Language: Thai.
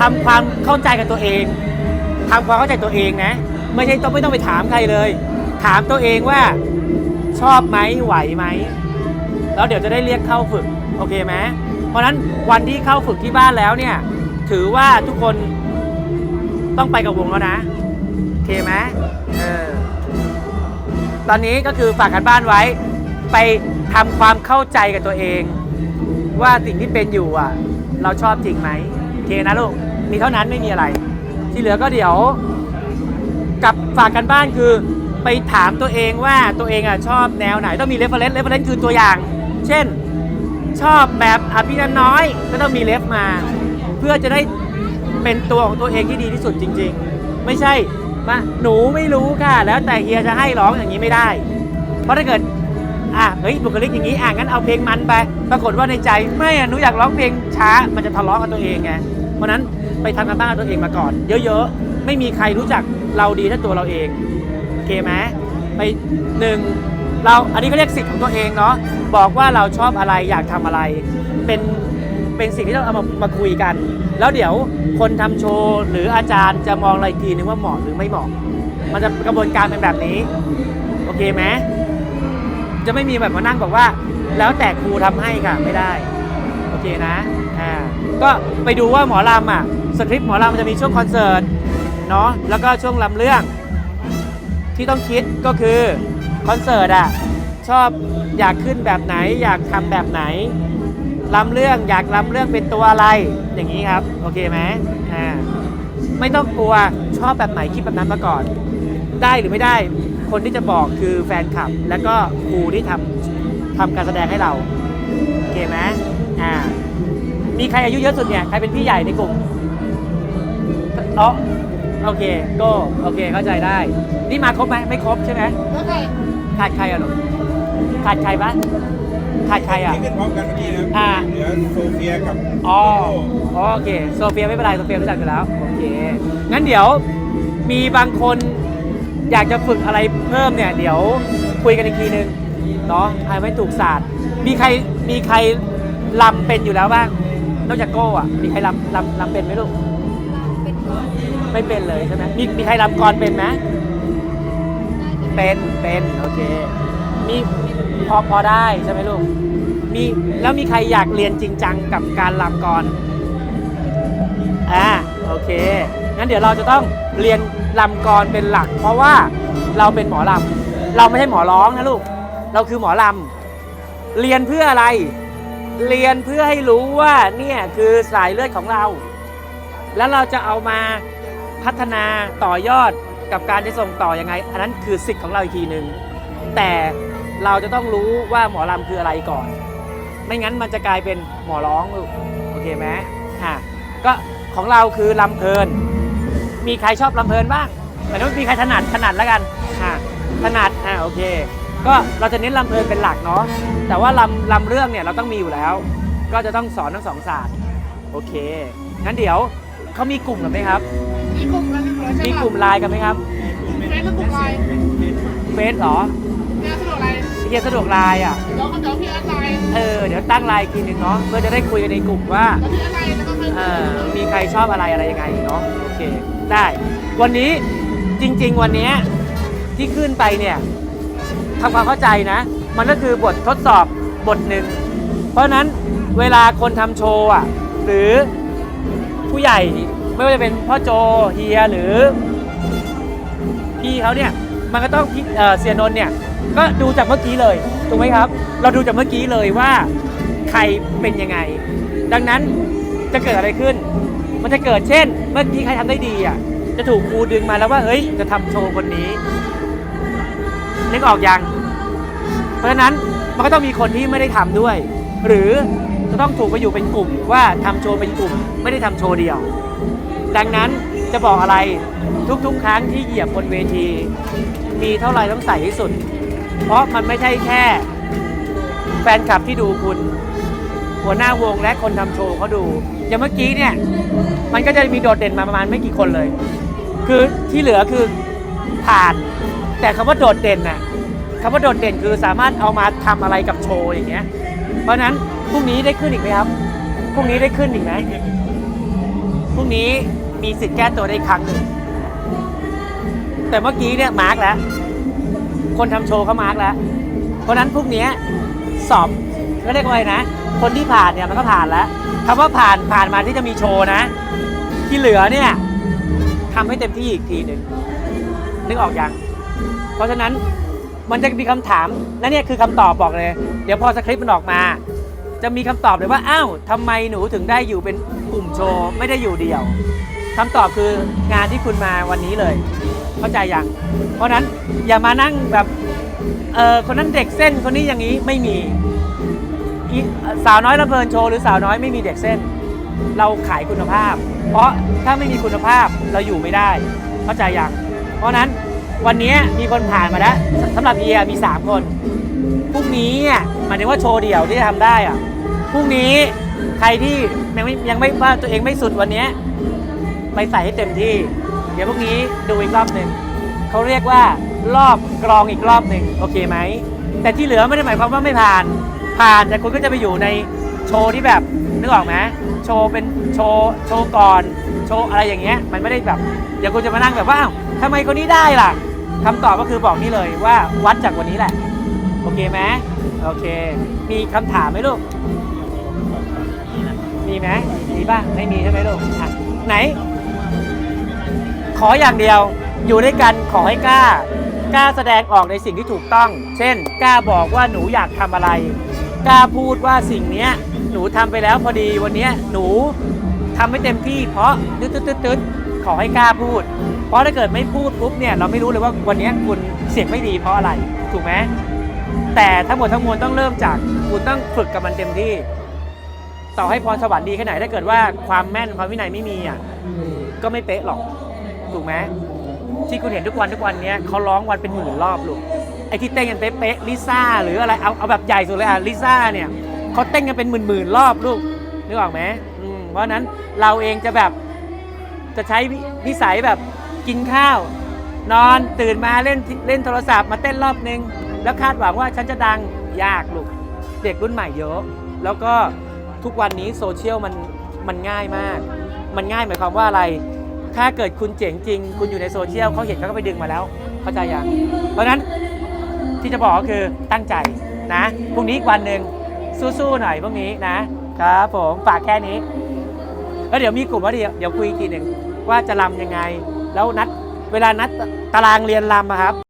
ทำความเข้าใจกับตัวเองทำความเข้าใจตัวเองนะ ไม่ใช่ต้องไม่ต้องไปถามใครเลย ถามตัวเองว่าชอบไหมไหวไหมแล้วเดี๋ยวจะได้เรียกเข้าฝึกโอเคไหมเพราะนั้นวันที่เข้าฝึกที่บ้านแล้วเนี่ย ถือว่าทุกคนต้องไปกับวงแล้วนะโอเคไหมเออตอนนี้ก็คือฝากกันบ้านไว้ ไปทำความเข้าใจกับตัวเอง ว่าสิ่งที่เป็นอยู่อะ เราชอบจริงไหม เคนะลูก มีเท่านั้นไม่มีอะไร ที่เหลือก็เดี๋ยวกับฝากกันบ้านคือไปถามตัวเองว่าตัวเองอะชอบแนวไหนต้องมี reference reference คือตัวอย่าง เช่น ชอบแบบอภินันน้อยก็ต้องมีเลฟมา เพื่อจะได้เป็นตัวของตัวเองที่ดีที่สุดจริง ๆ ไม่ใช่มาหนูไม่รู้ค่ะ แล้วแต่เฮียจะให้ร้องอย่างนี้ไม่ได้ เพราะถ้าเกิดอะเฮ้ยบุคลิกอย่างนี้อะงั้นเอาเพลงมันไป ปรากฏว่าในใจไม่อะหนูอยากร้องเพลงช้ามันจะทะเลาะกับตัวเองไง เพราะนั้นไปทำกันบ้านตัวเองมาก่อน เยอะๆ ไม่มีใครรู้จักเราดีเท่าตัวเราเองโอเคไหมไปหนึ่งเราอันนี้ก็เรียกสิทธิ์ของตัวเองเนาะบอกว่าเราชอบอะไรอยากทำอะไร เป็นเป็นสิ่งที่เราเอามามาคุยกัน แล้วเดี๋ยวคนทำโชว์หรืออาจารย์จะมองอะไรทีนึงว่าเหมาะหรือไม่เหมาะ มันจะกระบวนการเป็นแบบนี้ โอเคไหมจะไม่มีแบบมานั่งบอกว่า แล้วแต่ครูทำให้ค่ะไม่ได้ เคนะ อ่า ก็ไปดูว่าหมอลำอะ สคริปต์หมอลำมันจะมีช่วงคอนเสิร์ต เนาะ แล้วก็ช่วงลำเรื่อง ที่ต้องคิดก็คือคอนเสิร์ตอะ ชอบอยากขึ้นแบบไหน อยากทำแบบไหนลำเรื่องอยากลำเรื่องเป็นตัวอะไร อย่างนี้ครับ โอเคไหมอ่า ไม่ต้องกลัว ชอบแบบไหนคิดแบบนั้นมาก่อน ได้หรือไม่ได้ คนที่จะบอกคือแฟนคลับ แล้วก็ครูที่ทำทำการแสดงให้เรา โอเคไหม อ่า มีใครอายุเยอะสุดเนี่ย ใครเป็นพี่ใหญ่ในกลุ่มอ๋อโอเคโก็โอเคเข้าใจได้ นี่มาครบไหมไม่ครบใช่ไหมแล้วไงขาดใครอะลูกขาดใครปะขาดใครอะ ที่ขึ้นพร้อมกันเมื่อกี้นะอ่า เหลือโซเฟียกับอ๋อโตโน่อ๋อโอเค โซเฟียไม่เป็นไร โซเฟียรู้จักอยู่แล้ว โอเค งั้นเดี๋ยวมีบางคนอยากจะฝึกอะไรเพิ่มเนี่ย เดี๋ยวคุยกันอีกทีนึงเนาะให้ไม่ถูกศาสตร์ มีใครมีใคร ลำเป็นอยู่แล้วบ้าง นอกจากโก้อะมีใครลำลำลำเป็นไหมลูก ไม่เป็นเลยใช่ไหมมีมีใครลำกรเป็นไหมเป็น เป็นโอเค มีพอพอได้ใช่ไหมลูก มีแล้วมีใครอยากเรียนจริงจังกับการลำกรอ่าโอเค งั้นเดี๋ยวเราจะต้องเรียนลำกรเป็นหลัก เพราะว่าเราเป็นหมอลำ เราไม่ใช่หมอร้องนะลูก เราคือหมอลำ เรียนเพื่ออะไร เรียนเพื่อให้รู้ว่าเนี่ยคือสายเลือดของเรา แล้วเราจะเอามาพัฒนาต่อยอดกับการจะส่งต่อยังไง อันนั้นคือสิทธิ์ของเราอีกทีหนึ่งแต่เราจะต้องรู้ว่าหมอลำคืออะไรก่อน ไม่งั้นมันจะกลายเป็นหมอร้องลูกโอเคไหมอะก็ของเราคือลำเพลิน มีใครชอบลำเพลินบ้างหมายถึงว่ามีใครถนัดถนัดแล้วกันอะถนัดอะโอเค ก็เราจะเน้นลำเพลินเป็นหลักเนาะแต่ว่าลำลำเรื่องเนี่ยเราต้องมีอยู่แล้ว ก็จะต้องสอนทั้งสองศาสตร์โอเคงั้นเดี๋ยวเขามีกลุ่มกันไหมครับ มีกลุ่มกันเรียบร้อยใช่มีปะกลุ่มไลน์กันไหมครับเฟซหรือกลุ่มไลน์เฟซเหรอเนี่ยสะดวกอะไรพี่เกียรติสะดวกไลน์อะเดี๋ยวเขาเดี๋ยวพี่แอดไลน์เออเดี๋ยวตั้งไลน์อีกทีหนึ่งเนาะเพื่อจะได้คุยกันในกลุ่มว่าแล้วพี่แอดไลน์แล้วก็ไปเอ่อมีใครชอบอะไรอะไรยังไงเนาะโอเคได้ วันนี้จริง ๆ วันเนี้ยที่ขึ้นไปเนี่ยทำความเข้าใจนะ มันก็คือบททดสอบบทหนึ่ง เพราะฉะนั้นเวลาคนทำโชว์อะหรือผู้ใหญ่ไม่ว่าจะเป็นพ่อโจเฮียหรือพี่เขาเนี่ยมันก็ต้องพเออเสียนนเนี่ยก็ดูจากเมื่อกี้เลยถูกไหมครับ เราดูจากเมื่อกี้เลยว่าใครเป็นยังไง ดังนั้นจะเกิดอะไรขึ้น มันจะเกิดเช่น เมื่อกี้ใครทำได้ดีอะจะถูกครูดึงมาแล้วว่าเฮ้ยจะทำโชว์คนนี้นึกออกยัง ราะฉะนั้นมันก็ต้องมีคนที่ไม่ได้ทำด้วย หรือจะต้องถูกไปอยู่เป็นกลุ่มว่าทำโชว์เป็นกลุ่ม ไม่ได้ทำโชว์เดียว ดังนั้นจะบอกอะไรทุกๆ ครั้งที่เหยียบบนเวที มีเท่าไหร่ต้องใส่ให้สุด เพราะมันไม่ใช่แค่ แฟนคลับที่ดูคุณ หัวหน้าวงและคนทำโชว์เขาดู อย่างเมื่อกี้เนี่ย มันก็จะมีโดดเด่นมาประมาณไม่กี่คนเลย คือที่เหลือคือผ่าน แต่คำว่าโดดเด่นน่ะ คำว่าโดดเด่นคือสามารถเอามาทำอะไรกับโชว์อย่างเงี้ย เพราะนั้นพรุ่งนี้ได้ขึ้นอีกไหมครับ พรุ่งนี้ได้ขึ้นอีกไหมพรุ่งนี้มีสิทธิ์แก้ตัวได้ครั้งหนึ่ง แต่เมื่อกี้เนี่ยมาร์กแล้ว คนทำโชว์เขามาร์กแล้ว เพราะฉะนั้นพรุ่งนี้สอบก็เรียกว่าอะไรนะ คนที่ผ่านเนี่ยมันก็ผ่านแล้วคำว่าผ่านผ่านมาที่จะมีโชว์นะ ที่เหลือเนี่ยทำให้เต็มที่อีกทีหนึ่งนึกออกยัง เพราะฉะนั้น มันจะมีคำถามและเนี่ยคือคำตอบบอกเลย เดี๋ยวพอสคริปต์มันออกมา จะมีคำตอบเลยว่าอ้าวทำไมหนูถึงได้อยู่เป็นกลุ่มโชว์ไม่ได้อยู่เดี่ยวคำตอบคืองานที่คุณมาวันนี้เลย เข้าใจยังเพราะนั้นอย่ามานั่งแบบเออคนนั้นเด็กเส้นคนนี้อย่างนี้ไม่มีสาวน้อยระเบิดโชว์หรือสาวน้อยไม่มีเด็กเส้น เราขายคุณภาพ เพราะถ้าไม่มีคุณภาพเราอยู่ไม่ได้ เข้าใจยังเพราะนั้น วันนี้มีคนผ่านมาแล้วสำหรับเอียมี 3 คนพรุ่งนี้อะหมายถึงว่าโชว์เดี่ยวที่จะทำได้อะพรุ่งนี้ใครที่ยังไม่ยังไม่ว่าตัวเองไม่สุดวันเนี้ยไปใส่ให้เต็มที่ เดี๋ยวพรุ่งนี้ดูอีกรอบหนึ่งเขาเรียกว่ารอบกรองอีกรอบหนึ่งโอเคไหมแต่ที่เหลือไม่ได้หมายความว่าไม่ผ่าน ผ่านแต่คุณก็จะไปอยู่ในโชว์ที่แบบนึกออกไหมโชว์เป็นโชว์โชว์ก่อน โชว์อะไรอย่างเงี้ยมันไม่ได้แบบเดี๋ยวคุณจะมานั่งแบบว่าอ้าวทำไมคนนี้ได้ล่ะ คำตอบก็คือบอกนี่เลยว่าวัดจากวันนี้แหละ โอเคไหมโอเค มีคำถามไหมลูก มีไหมมีป่ะไม่มีใช่ไหมลูกอะไหน ขออย่างเดียว อยู่ด้วยกันขอให้กล้ากล้าแสดงออกในสิ่งที่ถูกต้อง เช่น กล้าบอกว่าหนูอยากทำอะไร กล้าพูดว่าสิ่งเนี้ยหนูทำไปแล้วพอดีวันเนี้ยหนูทำไม่เต็มที่เพราะตึ๊ดตึ๊ดตึ๊ดตึ๊ดขอให้กล้าพูด เพราะถ้าเกิดไม่พูดปุ๊บเนี่ยเราไม่รู้เลยว่าวันนี้คุณเสียงไม่ดีเพราะอะไรถูกไหมแต่ทั้งหมดทั้งมวลต้องเริ่มจากคุณต้องฝึกกับมันเต็มที่ ต่อให้พรสวรรค์ดีแค่ไหนถ้าเกิดว่าความแม่นความวินัยไม่มีอะก็ไม่เป๊ะหรอกถูกไหมที่คุณเห็นทุกวันทุกวันเนี้ยเขาร้องวันเป็นหมื่นรอบลูกไอ้ที่เต้นกันเป๊ะๆลิซ่าหรืออะไรเอาเอาแบบใหญ่สุดเลยอะลิซ่าเนี่ยเขาเต้นกันเป็นหมื่นๆรอบลูกนึกออกไหมเพราะนั้นเราเองจะแบบจะใช้วินิสัยแบบ กินข้าว นอนตื่นมาเล่นเล่นโทรศัพท์มาเต้นรอบนึง แล้วคาดหวังว่าฉันจะดังยากลูกเด็กรุ่นใหม่เยอะ แล้วก็ทุกวันนี้โซเชียลมันมันง่ายมาก มันง่ายหมายความว่าอะไร ถ้าเกิดคุณเจ๋งจริง คุณอยู่ในโซเชียลเขาเห็นเขาก็ไปดึงมาแล้ว เข้าใจยังเพราะนั้นที่จะบอกก็คือตั้งใจนะพรุ่งนี้อีกวันหนึ่งสู้ๆหน่อยพรุ่งนี้นะครับผมฝากแค่นี้ แล้วเดี๋ยวมีกลุ่มว่าเดี๋ยวเดี๋ยวคุยอีกทีหนึ่งว่าจะรำยังไง แล้วนัดเวลานัดตารางเรียนรำอะครับ